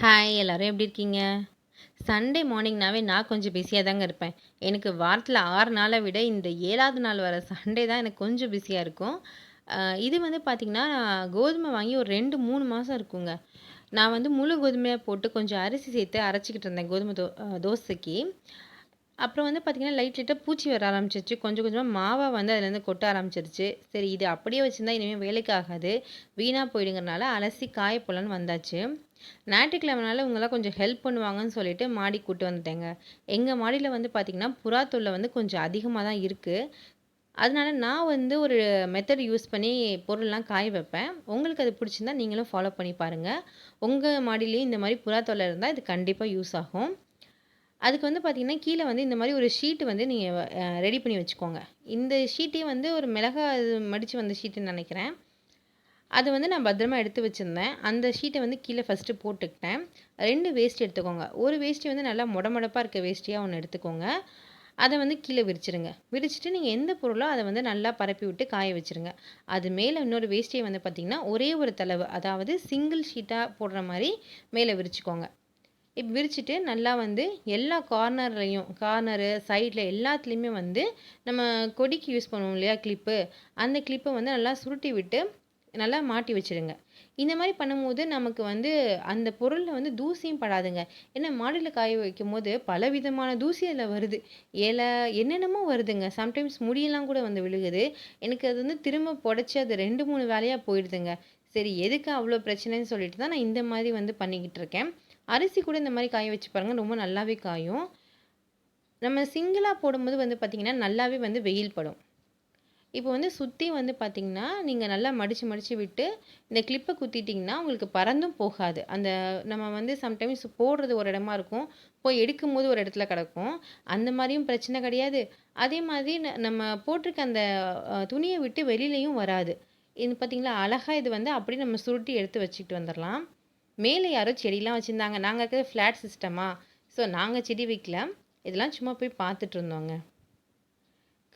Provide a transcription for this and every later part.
Hi எல்லோரும் எப்படி இருக்கீங்க? சண்டே மார்னிங்னாவே நான் கொஞ்சம் பிஸியாக தாங்க இருப்பேன். எனக்கு வாரத்தில் ஆறு நாளை விட இந்த ஏழாவது நாள் வர சண்டே தான் எனக்கு கொஞ்சம் பிஸியாக இருக்கும். இது வந்து பார்த்திங்கன்னா கோதுமை வாங்கி ஒரு ரெண்டு மூணு மாதம் இருக்குங்க. நான் வந்து முழு கோதுமையாக போட்டு கொஞ்சம் அரிசி சேர்த்து அரைச்சிக்கிட்டு இருந்தேன் கோதுமை தோ தோசைக்கு. அப்புறம் வந்து பார்த்திங்கன்னா லைட் லைட்டாக பூச்சி வர ஆரம்பிச்சிருச்சு கொஞ்சம் கொஞ்சமாக மாவாக வந்து அதுலேருந்து கொட்ட ஆரம்பிச்சிருச்சு சரி இது அப்படியே வச்சுருந்தா இனிமேல் வேலைக்கு ஆகாது. வீணாக போயிடுங்கிறனால அலசி காய போடலான்னு வந்தாச்சு. ஞாயிற்றுக்கிழமைனால இவங்கெல்லாம் கொஞ்சம் ஹெல்ப் பண்ணுவாங்கன்னு சொல்லிட்டு மாடிக்கு கூட்டு வந்துட்டேங்க. எங்கள் மாடியில் வந்து பார்த்திங்கன்னா புறா தொல்லை வந்து கொஞ்சம் அதிகமாக தான் இருக்குது அதனால நான் வந்து ஒரு மெத்தட் யூஸ் பண்ணி பொருள்லாம் காய வைப்பேன். உங்களுக்கு அது பிடிச்சிருந்தா நீங்களும் ஃபாலோ பண்ணி பாருங்கள் உங்கள் மாடியிலயும் இந்த மாதிரி புறா தொல்லை இது கண்டிப்பாக யூஸ் ஆகும். அதுக்கு வந்து பார்த்திங்கன்னா கீழே வந்து இந்த மாதிரி ஒரு ஷீட்டு வந்து நீங்கள் ரெடி பண்ணி வச்சுக்கோங்க. இந்த ஷீட்டே வந்து ஒரு மிளகா இது மடித்து வந்த ஷீட்டுன்னு நினைக்கிறேன் அது வந்து நான் பத்திரமா எடுத்து வச்சுருந்தேன் அந்த ஷீட்டை வந்து கீழே ஃபஸ்ட்டு போட்டுக்கிட்டேன். ரெண்டு வேஷ்டி எடுத்துக்கோங்க. ஒரு வேஷ்டி வந்து நல்லா முடமுடப்பாக இருக்க வேஷ்டியாக ஒன்று எடுத்துக்கோங்க. அதை வந்து கீழே விரிச்சிருங்க. விரிச்சிட்டு நீங்கள் எந்த பொருளோ அதை வந்து நல்லா பரப்பி விட்டு காய வச்சுருங்க. அது மேலே இன்னொரு வேஷ்டிய வந்து பார்த்தீங்கன்னா, ஒரே ஒரு தளவு அதாவது சிங்கிள் ஷீட்டாக போடுற மாதிரி மேலே விரிச்சுக்கோங்க. இப்போ விரிச்சிட்டு நல்லா வந்து எல்லா கார்னர்லையும் கார்னரு, சைடில் எல்லாத்துலேயுமே வந்து நம்ம கொடிக்கு யூஸ் பண்ணுவோம் இல்லையா கிளிப்பு, அந்த கிளிப்பை வந்து நல்லா சுருட்டி விட்டு நல்லா மாட்டி வச்சுருங்க. இந்த மாதிரி பண்ணும்போது நமக்கு வந்து அந்த பொருளில் வந்து தூசியும் படாதுங்க. ஏன்னா மாடியில் காய வைக்கும்போது பலவிதமான தூசி அதில் வருது. இலை என்னென்னமோ வருதுங்க. சம்டைம்ஸ் முடியெல்லாம் கூட வந்து விழுகுது. எனக்கு அது வந்து திரும்ப புடச்சி அது ரெண்டு மூணு வேலையாக போயிடுதுங்க. சரி எதுக்கு அவ்வளோ பிரச்சனைன்னு சொல்லிட்டு தான் நான் இந்த மாதிரி வந்து பண்ணிக்கிட்டு இருக்கேன். அரிசி கூட இந்த மாதிரி காய வச்சு பாருங்கள் ரொம்ப நல்லாவே காயும். நம்ம சிங்கிளாக போடும்போது வந்து பார்த்திங்கன்னா நல்லாவே வந்து வெயில் படும். இப்போ வந்து சுற்றி வந்து பார்த்திங்கன்னா நீங்கள் நல்லா மடித்து மடித்து விட்டு இந்த கிளிப்பை குத்திட்டிங்கன்னா உங்களுக்கு பறந்தும் போகாது. அந்த நம்ம வந்து சம்டைம்ஸ் போடுறது ஒரு இடமா இருக்கும். போய் எடுக்கும்போது ஒரு இடத்துல கிடக்கும். அந்த மாதிரியும் பிரச்சனை கிடையாது. அதே மாதிரி ந நம்ம போட்டிருக்க அந்த துணியை விட்டு வெளியிலையும் வராது. இது பார்த்திங்களா அழகாக இது வந்து அப்படியே நம்ம சுருட்டி எடுத்து வச்சுக்கிட்டு வந்துடலாம் மேலே யாரோ செடிலாம் வச்சுருந்தாங்க நாங்கள் இருக்கிறது ஃப்ளாட் சிஸ்டமாக ஸோ நாங்கள் செடி வைக்கல. இதெல்லாம் சும்மா போய் பார்த்துட்டு இருந்தோங்க.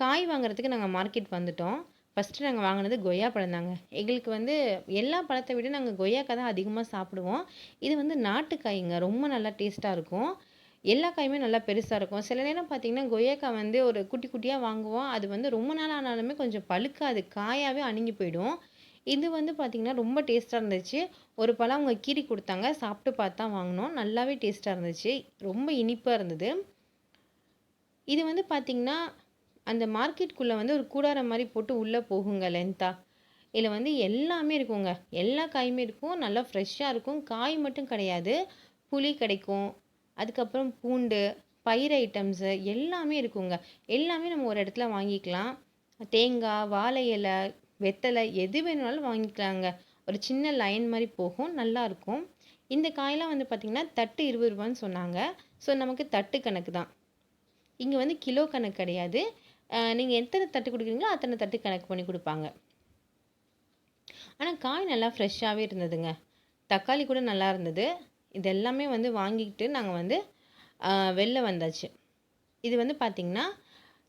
காய் வாங்குறதுக்கு நாங்கள் மார்க்கெட் வந்துட்டோம். ஃபஸ்ட்டு நாங்கள் வாங்கினது கொய்யா பழம் தாங்க. எங்களுக்கு வந்து எல்லா பழத்தை விட நாங்கள் கொய்யாக்காய் தான் அதிகமாக சாப்பிடுவோம். இது வந்து நாட்டு காய்ங்க. ரொம்ப நல்லா டேஸ்ட்டாக இருக்கும். எல்லா காயுமே நல்லா பெருசாக இருக்கும். சில நேரம் பார்த்தீங்கன்னா, கொய்யாக்காய் வந்து ஒரு குட்டி குட்டியாக வாங்குவோம். அது வந்து ரொம்ப நாள் ஆனாலுமே கொஞ்சம் பழுக்காது. காயாகவே அணுங்கி போயிடும். இது வந்து பார்த்திங்கன்னா ரொம்ப டேஸ்ட்டாக இருந்துச்சு. ஒரு பழம் அவங்க கீறி கொடுத்தாங்க சாப்பிட்டு பார்த்து தான் நல்லாவே டேஸ்ட்டாக இருந்துச்சு. ரொம்ப இனிப்பாக இருந்தது. இது வந்து பார்த்திங்கன்னா அந்த மார்க்கெட்டுக்குள்ளே வந்து ஒரு கூடாரம் மாதிரி போட்டு உள்ளே போகுங்க லென்த்தாக இதில் வந்து எல்லாமே இருக்குங்க. எல்லா காயுமே இருக்கும். நல்லா ஃப்ரெஷ்ஷாக இருக்கும். காய் மட்டும் கிடையாது. புளி கிடைக்கும். அதுக்கப்புறம் பூண்டு, பயிர் ஐட்டம்ஸு எல்லாமே இருக்குங்க. எல்லாமே நம்ம ஒரு இடத்துல வாங்கிக்கலாம். தேங்காய், வாழை இலை, வெத்தலை எது வேணுனாலும் வாங்கிக்கலாங்க. ஒரு சின்ன லைன் மாதிரி போகும். நல்லாயிருக்கும் இந்த காயெலாம் வந்து பார்த்திங்கன்னா தட்டு இருபது ரூபான்னு சொன்னாங்க. ஸோ நமக்கு தட்டு கணக்கு தான். இங்கே வந்து கிலோ கணக்கு கிடையாது. நீங்கள் எத்தனை தட்டு கொடுக்குறீங்களோ அத்தனை தட்டு கணக்கு பண்ணி கொடுப்பாங்க ஆனால் காய் நல்லா ஃப்ரெஷ்ஷாகவே இருந்ததுங்க. தக்காளி கூட நல்லா இருந்தது. இது எல்லாமே வந்து வாங்கிக்கிட்டு நாங்கள் வந்து வெளில வந்தாச்சு. இது வந்து பார்த்தீங்கன்னா,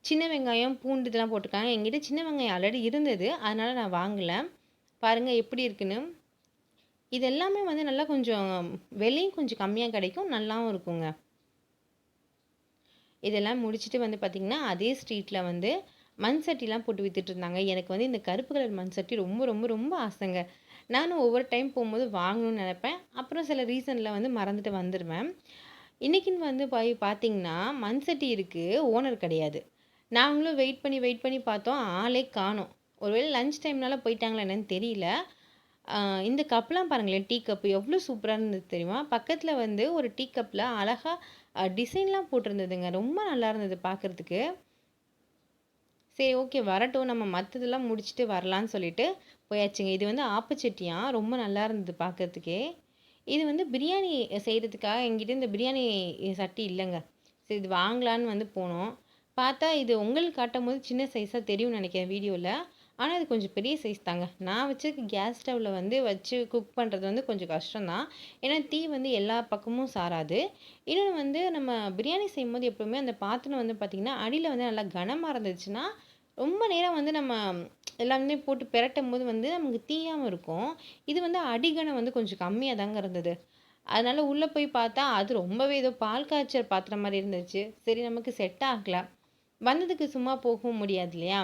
சின்ன வெங்காயம், பூண்டு இதெல்லாம் போட்டுருக்காங்க. எங்கிட்ட சின்ன வெங்காயம் ஆல்ரெடி இருந்தது. அதனால் நான் வாங்கலை பாருங்கள் எப்படி இருக்குன்னு. இது எல்லாமே வந்து நல்லா கொஞ்சம் விலையும் கொஞ்சம் கம்மியாக கிடைக்கும். நல்லாவும் இருக்குங்க. இதெல்லாம் முடிச்சுட்டு வந்து பார்த்திங்கன்னா அதே ஸ்ட்ரீட்டில் வந்து மண் சட்டிலாம் போட்டு வித்துட்டு இருந்தாங்க. எனக்கு வந்து இந்த கருப்பு கலர் மண் சட்டி ரொம்ப ரொம்ப ரொம்ப ஆசைங்க. நானும் ஒவ்வொரு டைம் போகும்போது வாங்கணும்னு நினப்பேன் அப்புறம் சில ரீசனில் வந்து மறந்துட்டு வந்துருவேன். இன்றைக்கின்னு வந்து போய் பார்த்தீங்கன்னா, மண் சட்டி இருக்குது ஓனர் கிடையாது. நாங்களும் வெயிட் பண்ணி வெயிட் பண்ணி பார்த்தோம். ஆளே காணும் ஒருவேளை லஞ்ச் டைம்னால போயிட்டாங்களா என்னன்னு தெரியல. இந்த கப்லாம் பாருங்களேன், டீ கப்பு எவ்வளோ சூப்பராக இருந்தது தெரியுமா? பக்கத்தில் வந்து ஒரு டீ கப்பில் அழகாக டிசைன்லாம் போட்டிருந்ததுங்க. ரொம்ப நல்லா இருந்தது பார்க்கறதுக்கு. சரி ஓகே வரட்டும். நம்ம மற்றதெல்லாம் முடிச்சுட்டு வரலான்னு சொல்லிட்டு போயாச்சுங்க. இது வந்து ஆப்பச்சட்டியாக ரொம்ப நல்லா இருந்தது பார்க்கறதுக்கே. இது வந்து பிரியாணி செய்கிறதுக்காக எங்கிட்ட இந்த பிரியாணி சட்டி இல்லைங்க சரி இது வாங்கலான்னு வந்து போனோம். பார்த்தா இது உங்களுக்கு காட்டும்போது சின்ன சைஸாக தெரியும்னு நினைக்கிறேன் வீடியோவில் ஆனால் அது கொஞ்சம் பெரிய சைஸ் தாங்க. நான் வச்சிருக்க கேஸ் ஸ்டவ்ல வந்து வச்சு குக் பண்ணுறது வந்து கொஞ்சம் கஷ்டம் தான். ஏன்னா தீ வந்து எல்லா பக்கமும் சாராது. இன்னொன்று வந்து நம்ம பிரியாணி செய்யும்போது எப்பவுமே அந்த பாத்திரம் வந்து பார்த்திங்கன்னா அடியில் வந்து நல்லா கனமாக இருந்துச்சுன்னா, ரொம்ப நேரம் வந்து நம்ம எல்லாமே போட்டு பிரட்டும் போது வந்து நமக்கு தீயாகவும் இருக்கும். இது வந்து அடிகணம் வந்து கொஞ்சம் கம்மியாக தாங்க இருந்தது. அதனால் உள்ளே போய் பார்த்தா, அது ரொம்பவே ஏதோ பால் காய்ச்சல் பாத்திரம் மாதிரி இருந்துச்சு. சரி நமக்கு செட் ஆகலை வந்ததுக்கு சும்மா போகவும் முடியாது இல்லையா?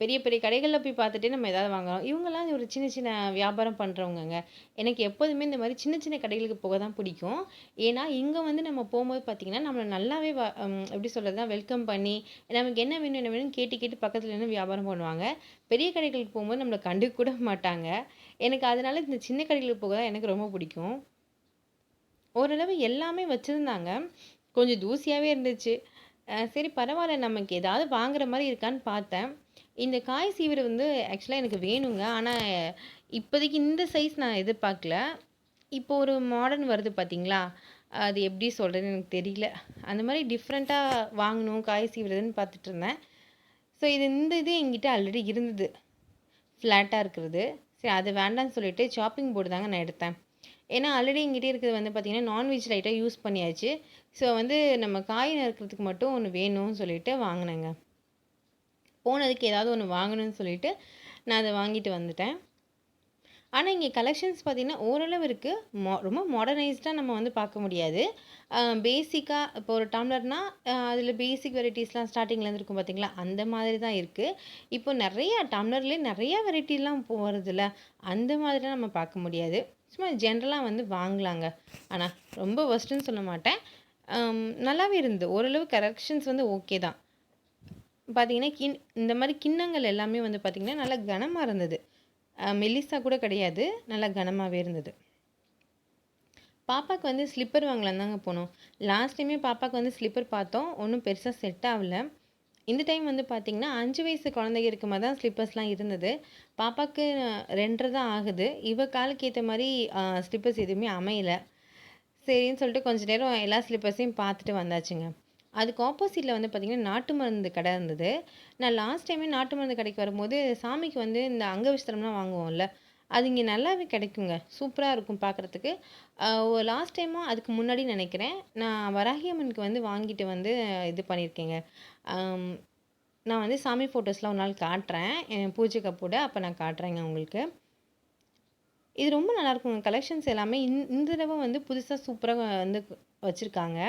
பெரிய பெரிய கடைகளில் போய் பார்த்துட்டே நம்ம ஏதாவது வாங்குறோம். இவங்கலாம் ஒரு சின்ன சின்ன வியாபாரம் பண்ணுறவங்கங்க எனக்கு எப்போதுமே இந்த மாதிரி சின்ன சின்ன கடைகளுக்கு போக தான் பிடிக்கும். ஏன்னா, இங்கே வந்து நம்ம போகும்போது பார்த்திங்கன்னா நம்மளை நல்லாவே வ ம் எப்படி சொல்றதுனா, வெல்கம் பண்ணி, நமக்கு என்ன வேணும் என்ன வேணும்னு கேட்டு கேட்டு பக்கத்தில் நின்னு வியாபாரம் பண்ணுவாங்க. பெரிய கடைகளுக்கு போகும்போது நம்மளை கண்டுக்க கூட மாட்டாங்க. எனக்கு அதனால இந்த சின்ன கடைகளுக்கு போக தான் எனக்கு ரொம்ப பிடிக்கும். ஓரளவு எல்லாமே வச்சுருந்தாங்க கொஞ்சம் தூசியாகவே இருந்துச்சு. சரி பரவாயில்ல நமக்கு ஏதாவது வாங்குற மாதிரி இருக்கான்னு பார்த்தேன். இந்த காய் சீவுற வந்து ஆக்சுவலாக எனக்கு வேணுங்க. ஆனால் இப்போதைக்கு இந்த சைஸ் நான் எதிர்பார்க்கல. இப்போ ஒரு மாடர்ன் வருது பார்த்தீங்களா? அது எப்படி சொல்கிறதுன்னு எனக்கு தெரியல. அந்த மாதிரி டிஃப்ரெண்ட்டாக வாங்கணும் காய் சீவுறதுன்னு பார்த்துட்டு இருந்தேன். ஸோ இது இந்த இது என்கிட்ட ஆல்ரெடி இருந்தது. ஃப்ளாட்டாக இருக்கிறது. சரி அது வேண்டான்னு சொல்லிட்டு சாப்பிங் போர்டு தாங்க நான் எடுத்தேன். ஏன்னா, ஆல்ரெடி என்கிட்ட இருக்கிறது வந்து பார்த்திங்கன்னா நான்வெஜ் லைட்டாக யூஸ் பண்ணியாச்சு. ஸோ வந்து நம்ம காய் நறுக்கிறதுக்கு மட்டும் ஒன்று வேணும்னு சொல்லிட்டு வாங்கினேங்க போனதுக்கு ஏதாவது ஒன்று வாங்கணும்னு சொல்லிட்டு, நான் அதை வாங்கிட்டு வந்துட்டேன். ஆனால் இங்கே கலெக்ஷன்ஸ் பார்த்திங்கன்னா ஓரளவு இருக்குது மொ ரொம்ப மாடர்னைஸ்டாக நம்ம வந்து பார்க்க முடியாது. பேசிக்காக இப்போ ஒரு டம்ளர்னா, அதில் பேசிக் வெரைட்டிஸ்லாம் ஸ்டார்டிங்லேருந்து இருக்கும் பார்த்தீங்களா? அந்த மாதிரி தான் இருக்குது இப்போ நிறையா டம்ளர்லேயே நிறையா வெரைட்டிலாம் இப்போ வருதுல்ல. அந்த மாதிரிலாம் நம்ம பார்க்க முடியாது. சும்மா ஜென்ரலாக வந்து வாங்கலாங்க. ஆனால் ரொம்ப ஒஸ்ட்டுன்னு சொல்ல மாட்டேன். நல்லாவே இருந்தது. ஓரளவு கலெக்ஷன்ஸ் வந்து ஓகே தான். பார்த்திங்கன்னா கிண் இந்த மாதிரி கிண்ணங்கள் எல்லாமே வந்து பார்த்திங்கன்னா நல்லா கனமாக இருந்தது. அ மெல்லிசா கூட கிடையாது. நல்லா கனமாகவே இருந்தது. பாப்பாவுக்கு வந்து ஸ்லிப்பர் வாங்கலாம் தாங்க போனோம். லாஸ்ட் டைமே பாப்பாவுக்கு வந்து ஸ்லிப்பர் பார்த்தோம். ஒன்றும் பெருசாக செட் ஆகல இந்த டைம் வந்து பார்த்திங்கன்னா அஞ்சு வயசு குழந்தைங்க இருக்க தான் ஸ்லிப்பர்ஸ்லாம் இருந்தது. பாப்பாவுக்கு ரெண்டரை தான் ஆகுது. இவ காலுக்கு ஏற்ற மாதிரி ஸ்லிப்பர்ஸ் எதுவுமே அமையலை சரின்னு சொல்லிட்டு கொஞ்ச நேரம் எல்லா ஸ்லிப்பர்ஸையும் பார்த்துட்டு வந்தாச்சுங்க. அதுக்கு ஆப்போசிட்டில் வந்து பார்த்திங்கன்னா நாட்டு மருந்து கடை இருந்தது. நான் லாஸ்ட் டைமே நாட்டு மருந்து கடைக்கு வரும்போது, சாமிக்கு வந்து இந்த அங்கவிஸ்திரம்லாம் வாங்குவோம்ல, அது இங்கே நல்லாவே கிடைக்குங்க. சூப்பராக இருக்கும் பார்க்குறதுக்கு. லாஸ்ட் டைமாக அதுக்கு முன்னாடி நினைக்கிறேன் நான் வராகியம்மனுக்கு வந்து வாங்கிட்டு வந்து இது பண்ணியிருக்கேங்க. நான் வந்து சாமி ஃபோட்டோஸ்லாம் ஒரு நாள் காட்டுறேன். என் பூஜை கப்போட அப்போ நான் காட்டுறேங்க உங்களுக்கு. இது ரொம்ப நல்லாயிருக்குங்க. கலெக்ஷன்ஸ் எல்லாமே இந் இந்த தடவை வந்து புதுசாக சூப்பராக வந்து வச்சுருக்காங்க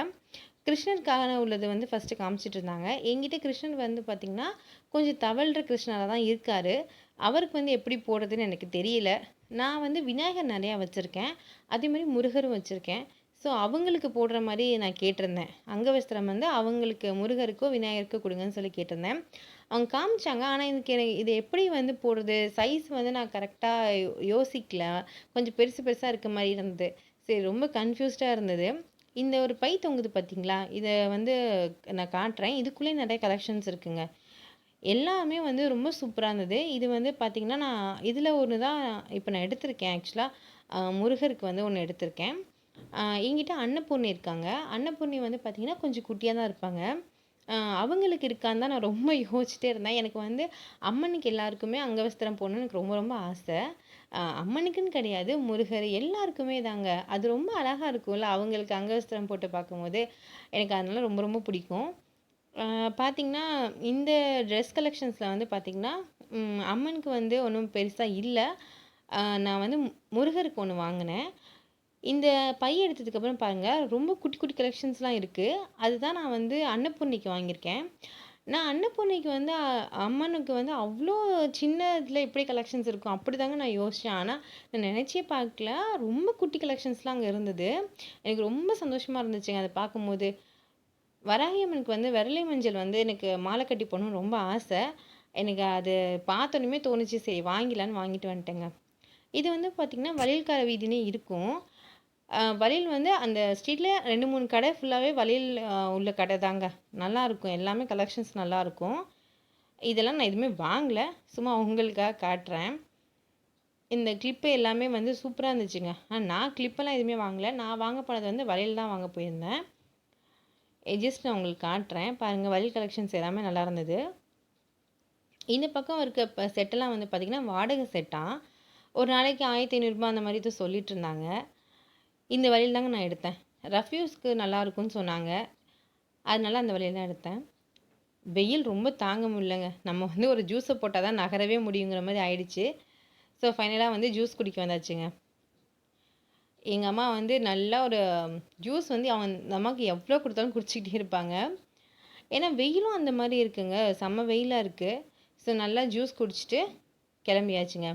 கிருஷ்ணருக்கான உள்ளது வந்து ஃபஸ்ட்டு காமிச்சிட்டு இருந்தாங்க. எங்கிட்ட கிருஷ்ணர் வந்து பார்த்திங்கன்னா கொஞ்சம் தவழ்கிற கிருஷ்ணராக தான் இருக்கார் அவருக்கு வந்து எப்படி போடுறதுன்னு எனக்கு தெரியல. நான் வந்து விநாயகர் நிறையா வச்சுருக்கேன் அதே மாதிரி முருகரும் வச்சுருக்கேன் ஸோ அவங்களுக்கு போடுற மாதிரி நான் கேட்டிருந்தேன். அங்கவஸ்திரம் வந்து அவங்களுக்கு முருகருக்கோ, விநாயகருக்கோ கொடுங்கன்னு சொல்லி கேட்டிருந்தேன். அவங்க காமிச்சாங்க. ஆனால் எனக்கு எனக்கு இது எப்படி வந்து போடுறது? சைஸ் வந்து நான் கரெக்டாக யோசிக்கல. கொஞ்சம் பெருசு பெருசாக இருக்க மாதிரி இருந்தது. சரி ரொம்ப கன்ஃபியூஸ்டாக இருந்தது. இந்த ஒரு பை தொங்குது பார்த்தீங்களா? இதை வந்து நான் காட்டுறேன். இதுக்குள்ளேயே நிறைய கலெக்ஷன்ஸ் இருக்குங்க. எல்லாமே வந்து ரொம்ப சூப்பராக இருந்தது. இது வந்து பார்த்தீங்கன்னா, நான் இதில் ஒன்று தான் இப்போ நான் எடுத்திருக்கேன் ஆக்சுவலாக முருகருக்கு வந்து ஒன்று எடுத்திருக்கேன். என்கிட்ட அன்னபூர்ணி இருக்காங்க. அன்னபூர்ணி வந்து பார்த்திங்கன்னா கொஞ்சம் குட்டியாக தான் இருப்பாங்க. அவங்களுக்கு இருக்கான்னு தான் நான் ரொம்ப யோசிச்சுட்டே இருந்தேன். எனக்கு வந்து அம்மனுக்கு எல்லாருக்குமே அங்கவஸ்திரம் போடணும்னு எனக்கு ரொம்ப ரொம்ப ஆசை. அம்மனுக்குன்னு கிடையாது. முருகர் எல்லாருக்குமே தாங்க. அது ரொம்ப அழகாக இருக்கும்ல. அவங்களுக்கு அங்கவஸ்திரம் போட்டு பார்க்கும்போது, எனக்கு அதனால் ரொம்ப ரொம்ப பிடிக்கும். பார்த்திங்கன்னா இந்த ட்ரெஸ் கலெக்ஷன்ஸில் வந்து பார்த்திங்கன்னா அம்மனுக்கு வந்து ஒன்றும் பெருசாக இல்லை நான் வந்து முருகருக்கு ஒன்று வாங்கினேன் இந்த பை எடுத்ததுக்கப்புறம் பாருங்கள் ரொம்ப குட்டி குட்டி கலெக்ஷன்ஸ்லாம் இருக்குது அதுதான் நான் வந்து அன்னபூர்ணிக்கு வாங்கியிருக்கேன். நான் அன்னபூர்ணிக்கு வந்து அம்மனுக்கு வந்து அவ்வளோ சின்ன இதில எப்படி கலெக்ஷன்ஸ் இருக்கும்? அப்படி தாங்க நான் யோசித்தேன் ஆனால் நான் நினச்சே பார்க்கல. ரொம்ப குட்டி கலெக்ஷன்ஸ்லாம் அங்கே இருந்தது. எனக்கு ரொம்ப சந்தோஷமாக இருந்துச்சுங்க அதை பார்க்கும்போது. வராகியம்மனுக்கு வந்து விரலை மஞ்சள் வந்து எனக்கு மாலை கட்டி போகணும்னு ரொம்ப ஆசை. எனக்கு அது பார்த்தோன்னுமே தோணுச்சு. சரி வாங்கிலான்னு வாங்கிட்டு வந்துட்டேங்க. இது வந்து பார்த்திங்கன்னா வளையல்கார வீதினே இருக்கும். வழியில் வந்து அந்த ஸ்ட்ரீட்டில் ரெண்டு மூணு கடை ஃபுல்லாகவே வழியில் உள்ள கடை தாங்க. நல்லாயிருக்கும் எல்லாமே கலெக்ஷன்ஸ் நல்லாயிருக்கும் இதெல்லாம் நான் எதுவுமே வாங்கலை சும்மா உங்களுக்காக காட்டுறேன். இந்த கிளிப்பு எல்லாமே வந்து சூப்பராக இருந்துச்சுங்க. ஆனால் நான் கிளிப்பெல்லாம் எதுவுமே வாங்கலை நான் வாங்க போனது வந்து வழியில் தான் வாங்க போயிருந்தேன். ஜஸ்ட் நான் உங்களுக்கு காட்டுறேன். பாருங்கள் வழியில் கலெக்ஷன்ஸ் எல்லாமே நல்லா இருந்தது. இந்த பக்கம் இருக்க இப்போ செட்டெல்லாம் வந்து பார்த்திங்கன்னா வாடகை செட்டாக ஒரு நாளைக்கு ஆயிரத்தி ஐநூறுரூபா அந்த மாதிரி ஏதோ சொல்லிட்டு இருந்தாங்க. இந்த வழியில் தாங்க நான் எடுத்தேன். ரஃப்யூஸ்க்கு நல்லாயிருக்கும்னு சொன்னாங்க. அதனால் அந்த வழியில் தான் எடுத்தேன். வெயில் ரொம்ப தாங்க முடியலங்க. நம்ம வந்து ஒரு ஜூஸை போட்டால் தான் நகரவே முடியுங்கிற மாதிரி ஆயிடுச்சு. ஸோ ஃபைனலாக வந்து ஜூஸ் குடிக்க வந்தாச்சுங்க. எங்கள் அம்மா வந்து நல்லா ஒரு ஜூஸ் வந்து அவன் அம்மாவுக்கு எவ்வளோ கொடுத்தாலும் குடிச்சிக்கிட்டே இருப்பாங்க. ஏன்னா வெயிலும் அந்த மாதிரி இருக்குங்க. செம்ம வெயிலாக இருக்குது ஸோ நல்லா ஜூஸ் குடிச்சிட்டு கிளம்பியாச்சுங்க.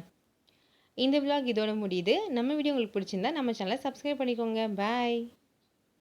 இந்த விலாக் இதோட முடியுது. நம்ம வீடியோ உங்களுக்கு பிடிச்சிருந்தா நம்ம சேனலை சப்ஸ்கிரைப் பண்ணிக்கோங்க. பாய்